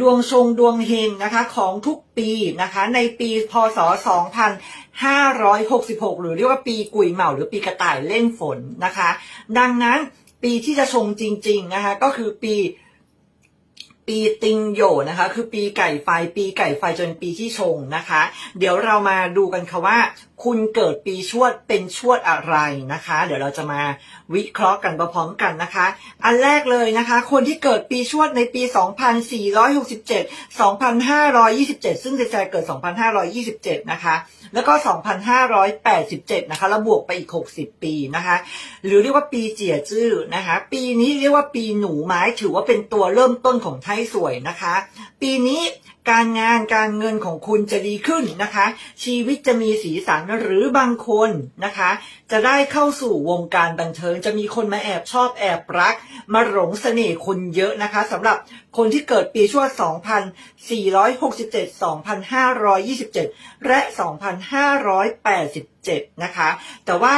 ดวงชงดวงเฮงนะคะของทุกปีนะคะในปีพศ 2566 หรือเรียกว่าปีกุยเหมาหรือปีกระต่ายเล่นฝนนะคะ ดังนั้นปีที่จะชงจริง ๆนะคะ ก็คือปี ปีติงโหยนะคะ คือปีไก่ไฟ ปีไก่ไฟจนปีที่ชงนะคะ เดี๋ยวเรามาดูกันค่ะว่า คุณเกิดปีชวดเป็นชวดอะไรนะคะ เดี๋ยวเราจะมาวิเคราะห์กันพร้อมกันนะคะ อันแรกเลยนะคะ คนที่เกิดปีชวดในปี 2467 2527 ซึ่งเจแจเกิด 2527 นะคะ แล้วก็ 2587 นะคะ แล้วบวกไปอีก 60 ปีนะคะ หรือเรียกว่าปีเจียจื้อนะคะ ปีนี้เรียกว่าปีหนูไม้ถือว่าเป็นตัวเริ่มต้นของไทยสวยนะคะ ปีนี้การงานการเงินของคุณจะดีขึ้นนะคะ ชีวิตจะมีสีสันหรือบางคนนะคะ จะได้เข้าสู่วงการบันเทิง จะมีคนมาแอบชอบแอบรัก มาหลงเสน่ห์คนเยอะนะคะสำหรับคนที่เกิดปีชวด 2467 2527 และ 2587 นะคะ แต่ว่า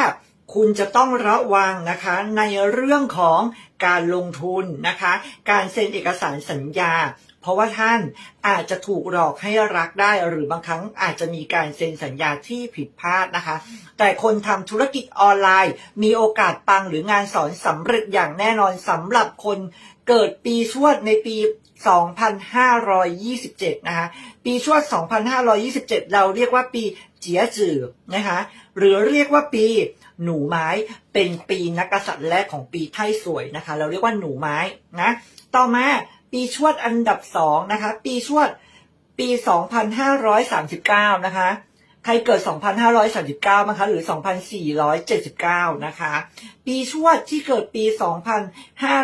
คุณจะต้องระวังนะคะในเรื่องของการลงทุนนะคะ การเซ็นเอกสารสัญญา เพราะว่าท่านอาจจะถูกหลอกให้รักได้หรือบางครั้งอาจจะมีการเซ็นสัญญาที่ผิดพลาดนะคะ แต่คนทำธุรกิจออนไลน์ มีโอกาสปังหรืองานสอนสำเร็จอย่างแน่นอนสำหรับคนเกิดปีชวดในปี 2527 นะคะ ปีชวด 2527 เราเรียกว่าปี เจียจือนะคะ หรือเรียกว่าปีหนูไม้เป็นปีนักกษัตริย์แรกของปีไทยสวยนะคะ เราเรียกว่าหนูไม้นะ ต่อมาปีชวดอันดับสองนะคะ ปีชวดปี 2539 นะคะ ใครเกิด 2,539นะคะหรือ 2,479 นะคะ ปีชวดที่เกิดปี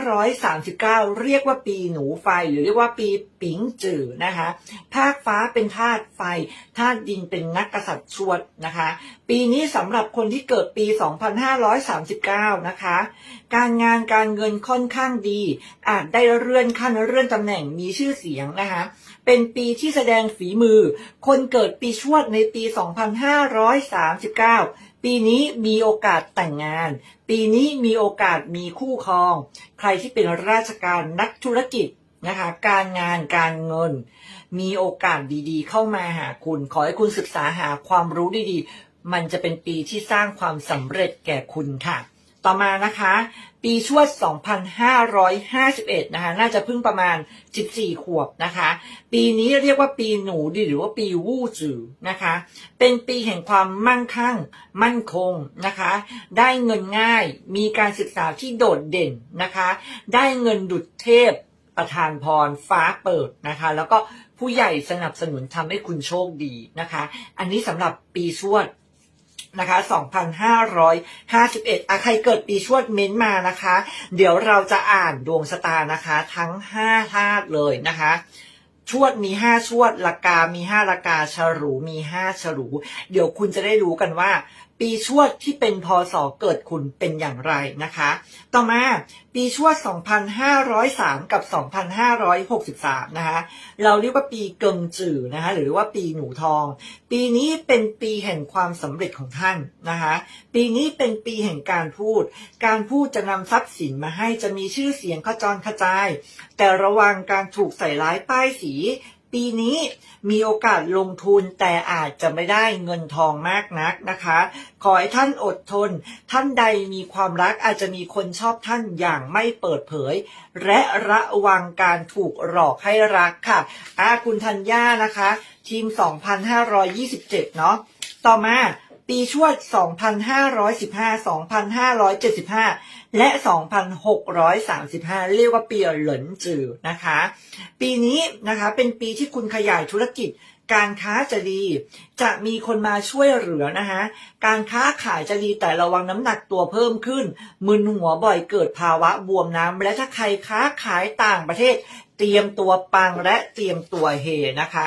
2,539 เรียกว่าปีหนูไฟ หรือเรียกว่าปีปิงจือนะคะ ภาคฟ้าเป็นธาตุไฟ ธาตุดินเป็นนักกษัตริย์ชวดนะคะ ปีนี้สำหรับคนที่เกิดปี 2539 นะคะ การงานการเงินค่อนข้างดี อาจได้เลื่อนขั้นเลื่อนตำแหน่งมีชื่อเสียงนะคะ เป็นปีที่แสดงฝีมือ คนเกิดปีชวดในปี 2539 ปีนี้มีโอกาสแต่งงาน ปีนี้มีโอกาสมีคู่ครอง ใครที่เป็นราชการนักธุรกิจนะคะการงานการเงิน มีโอกาสดีๆ เข้ามาหาคุณ ขอให้คุณศึกษาหาความรู้ดีๆ มันจะเป็นปีที่สร้างความสำเร็จแก่คุณค่ะ ต่อมานะคะ ปีชวด 2551 นะคะ น่าจะเพิ่งประมาณ 14 ขวบนะคะ ปีนี้เรียกว่าปีหนูดีหรือว่าปีวู่จือนะคะ เป็นปีแห่งความมั่งคั่ง มั่นคงนะคะ ได้เงินง่าย มีการศึกษาที่โดดเด่นนะคะ ได้เงินดุจเทพประทานพรฟ้าเปิดนะคะ แล้วก็ผู้ใหญ่สนับสนุนทำให้คุณโชคดีนะคะ อันนี้สำหรับปีชวด นะคะ 2,551อะใครเกิดปีชวดเม้นมานะคะ เดี๋ยวเราจะอ่านดวงชะตานะคะ ทั้ง5ธาตุเลยนะคะชวดมี5ชวดละกา มี5ละกาฉลูมี5ฉลูเดี๋ยวคุณจะได้รู้กันว่า ปีชวดที่เป็นพศเกิดคุณเป็นอย่างไรนะคะ ต่อมา ปีชวด 2,503 กับ 2,563 นะคะ เราเรียกว่าปีเกิงจื่อนะคะ หรือว่าปีหนูทอง ปีนี้เป็นปีแห่งความสำเร็จของท่านนะคะ ปีนี้เป็นปีแห่งการพูด การพูดจะนำทรัพย์สินมาให้จะมีชื่อเสียงขจรกระจาย แต่ระวังการถูกใส่ร้ายป้ายสี ปีนี้มีโอกาสลงทุนแต่อาจจะไม่ได้เงินทองมากนักนะคะ ขอให้ท่านอดทน ท่านใดมีความรักอาจจะมีคนชอบท่านอย่างไม่เปิดเผย และระวังการถูกหลอกให้รักค่ะอาคุณธัญญานะคะ ทีม 2,527 เนาะต่อมา ปีชวด 2,515 2,575 และ 2,635 เรียกว่าปีเหลินจือนะคะ ปีนี้นะคะเป็นปีที่คุณขยายธุรกิจ การค้าจะดี จะมีคนมาช่วยเหลือนะคะการค้าขายจะดีแต่ระวังน้ำหนักตัวเพิ่มขึ้น มึนหัวบ่อยเกิดภาวะบวมน้ำและถ้าใครค้าขายต่างประเทศ เตรียมตัวปังและเตรียมตัวเฮนะคะ